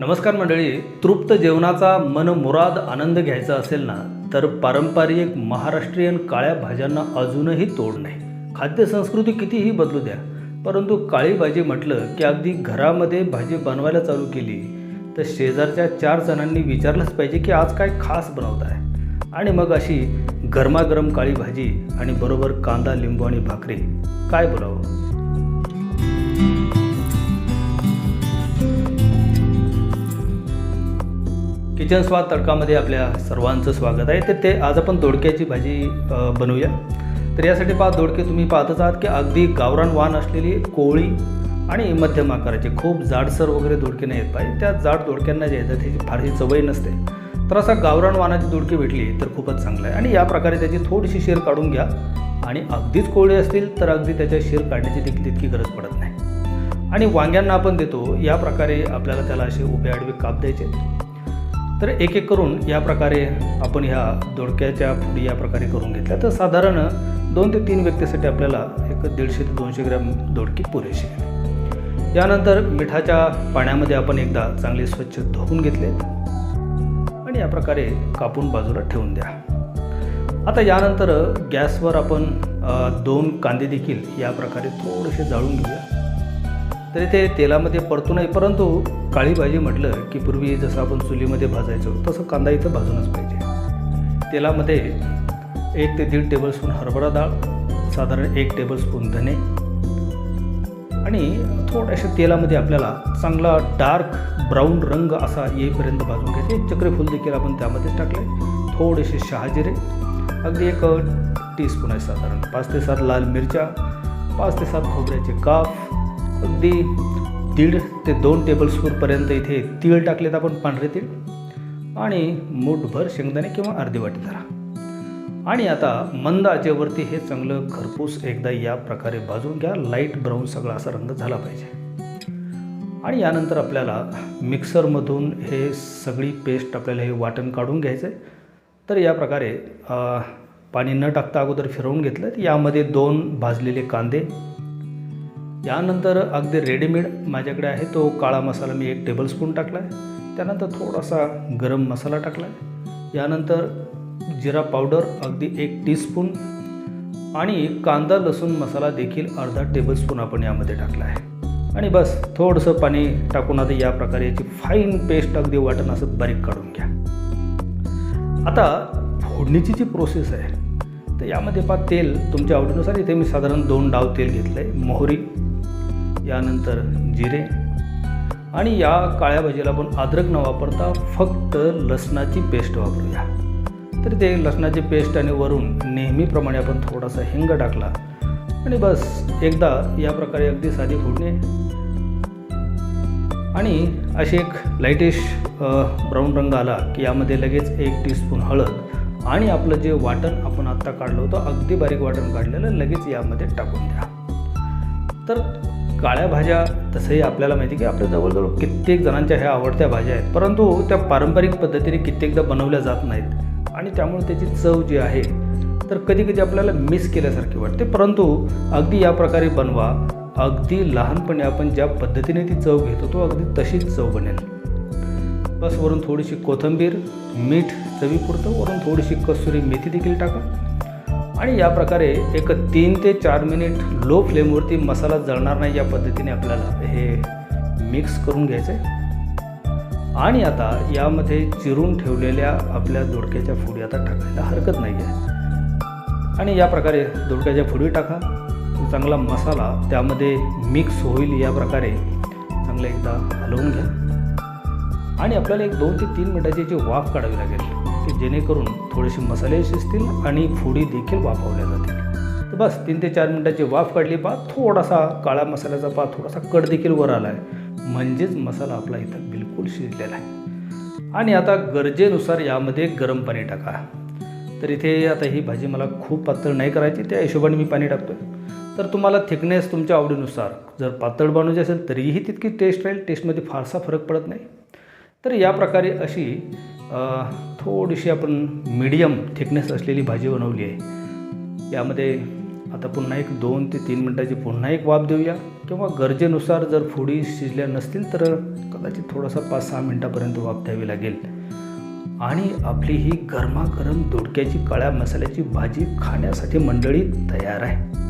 नमस्कार मंडळी. तृप्त जेवणाचा मनमुराद आनंद घ्यायचा असेल ना तर पारंपरिक महाराष्ट्रीयन काळ्या भाज्यांना अजूनही तोड नाही. खाद्यसंस्कृती कितीही बदलू द्या परंतु काळी भाजी म्हटलं की अगदी घरामध्ये भाजी बनवायला चालू केली तर शेजारच्या चार जणांनी विचारलंच पाहिजे की आज काय खास बनवत आहे आणि मग अशी गरमागरम काळी भाजी आणि बरोबर कांदा लिंबू आणि भाकरी काय बोलावं? किचन स्वाद तडकामध्ये आपल्या सर्वांचं स्वागत आहे. तर ते आज आपण दोडक्याची भाजी बनवूया. तर यासाठी पहा दोडके तुम्ही पाहतच आहात की अगदी गावरान वाण असलेली कोळी आणि मध्यम आकाराचे खूप जाडसर वगैरे दोडके नाही येत पाहिजे त्या जाड दोडक्यांना जे येतात त्याची फारशी चवही नसते. तर असा गावरान वाणाची दोडकी भेटली तर खूपच चांगलं आहे. आणि या प्रकारे त्याची थोडीशी शेर काढून घ्या. आणि अगदीच कोळी असतील तर अगदी त्याच्या शेर काढण्याची देखील तितकी गरज पडत नाही. आणि वांग्यांना आपण देतो. या प्रकारे आपल्याला त्याला असे उभे आडवे काप द्यायचे तर एक एक करून या प्रकारे आपण ह्या दोडक्याच्या फुडी या प्रकारे करून घेतल्या. तर साधारण दोन ते तीन व्यक्तीसाठी आपल्याला एक दीडशे ते दोनशे ग्रॅम दोडकी पुरेशी आहे. यानंतर मिठाच्या पाण्यामध्ये आपण एकदा चांगले स्वच्छ धुवून घेतलेत आणि या प्रकारे कापून बाजूला ठेवून द्या. आता यानंतर गॅसवर आपण दोन कांदे देखील या प्रकारे थोडेसे जाळून घेऊया. तरी ते तेलामध्ये परतू नाही परंतु काळी भाजी म्हटलं की पूर्वी जसं आपण चुलीमध्ये भाजायचो तसं कांदा इथं भाजूनच पाहिजे. तेलामध्ये एक ते दीड टेबलस्पून हरभरा डाळ साधारण एक टेबलस्पून धने आणि थोड्याशा तेलामध्ये आपल्याला चांगला डार्क ब्राऊन रंग असा येईपर्यंत भाजून घ्यायचे. चक्रीफूल देखील आपण त्यामध्ये टाकले थोडेसे शहाजिरे अगदी एक टीस्पून आहे साधारण. पाच ते सात लाल मिरच्या पाच ते सात खोबऱ्याचे काप अगदी दीड ते दोन टेबलस्पूनपर्यंत इथे तीळ टाकलेत आपण पांढरे तीळ. आणि मूठभर शेंगदाणे किंवा अर्धी वाटी धरा आणि आता मंद आचेवरती हे चांगलं खरपूस एकदा या प्रकारे भाजून घ्या. लाइट ब्राऊन सगळा असा रंग झाला पाहिजे. आणि यानंतर आपल्याला मिक्सरमधून हे सगळी पेस्ट आपल्याला हे वाटण काढून घ्यायचं आहे तर या प्रकारे पाणी न टाकता अगोदर फिरवून घेतलं तर यामध्ये दोन भाजलेले कांदे यानंतर अगदी रेडीमेड माझ्याकडे आहे. तो काळा मसाला मी एक टेबलस्पून टाकला आहे त्यानंतर थोडासा गरम मसाला टाकला आहे यानंतर जिरा पावडर अगदी एक टीस्पून आणि कांदा लसूण मसाला देखील अर्धा टेबलस्पून आपण यामध्ये टाकला आहे. आणि बस थोडंसं पाणी टाकून आता या प्रकारे याची फाईन पेस्ट अगदी वाटण असं बारीक काढून घ्या. आता फोडणीची जी प्रोसेस आहे तर यामध्ये पा तेल तुमच्या आवडीनुसार इथे मी साधारण दोन डाव तेल घेतलं आहे मोहरी यानंतर जिरे. आणि या काळ्या भाजीला आपण अद्रक न वापरता फक्त लसणाची पेस्ट वापरूया. तर ते लसणाची पेस्ट आणि वरून नेहमीप्रमाणे आपण थोडासा हिंग टाकला. आणि बस एकदा या प्रकारे अगदी साधी फोडणी. आणि अशी एक लाईटिश ब्राऊन रंग आला की यामध्ये लगेच एक टीस्पून हळद आणि आपलं जे वाटण आपण आत्ता काढलं होतं अगदी बारीक वाटण काढलेलं लगेच यामध्ये टाकून द्या. तर काळ्या भाज्या तसंही आपल्याला माहिती की आपल्या जवळजवळ कित्येक जणांच्या ह्या आवडत्या भाज्या आहेत. परंतु त्या पारंपरिक पद्धतीने कित्येकदा बनवल्या जात नाहीत. आणि त्यामुळे त्याची चव जी आहे तर कधी कधी आपल्याला मिस केल्यासारखी वाटते. परंतु अगदी या प्रकारे बनवा. अगदी लहानपणी आपण ज्या पद्धतीने ती चव घेतो तो अगदी तशीच चव बनेल. बस वरून थोडीशी कोथिंबीर मीठ चवीपुरतं. वरून थोडीशी कसुरी मेथी देखील टाका. आणि या प्रकारे एक तीन ते चार मिनिट लो फ्लेमवरती मसाला जळणार नाही या पद्धतीने आपल्याला हे मिक्स करून घ्यायचं आहे आणि आता यामध्ये चिरून ठेवलेल्या आपल्या दोडक्याच्या फुडी आता टाकायला हरकत नाही आहे आणि या प्रकारे दोडक्याच्या फुडी टाका. चांगला मसाला त्यामध्ये मिक्स होईल या प्रकारे चांगलं एकदा हलवून घ्या. आणि आपल्याला एक दोन ते तीन मिनटाची जी वाफ काढावी लागेल की जेणेकरून थोडेसे मसाले शिजतील आणि फोडी देखील वाफवल्या जातील. तर बस तीन ते चार मिनिटाची वाफ काढली पा थोडासा काळा मसाल्याचा पा थोडासा कट देखील वर आला आहे म्हणजेच मसाला आपला इथं बिलकुल शिजलेला आहे. आणि आता गरजेनुसार यामध्ये गरम पाणी टाका. तर इथे आता ही भाजी मला खूप पातळ नाही करायची. त्या हिशोबाने मी पाणी टाकतो आहे तर तुम्हाला थिकनेस तुमच्या आवडीनुसार जर पातळ बनवायची असेल तरीही तितकी टेस्ट राहील. टेस्टमध्ये फारसा फरक पडत नाही. तर या प्रकारे अशी थोडीशी आपण मीडियम थिकनेस असलेली भाजी बनवली आहे. यामध्ये आता पुन्हा एक दोन ते तीन मिनटाची पुन्हा एक वाफ देऊया. किंवा गरजेनुसार जर फोडी शिजल्या नसतील तर कदाचित थोडासा पाच सहा मिनटापर्यंत वाफ द्यावी लागेल. आणि आपली ही गरमागरम दोडक्याची काळ्या मसाल्याची भाजी खाण्यासाठी मंडळी तयार आहे.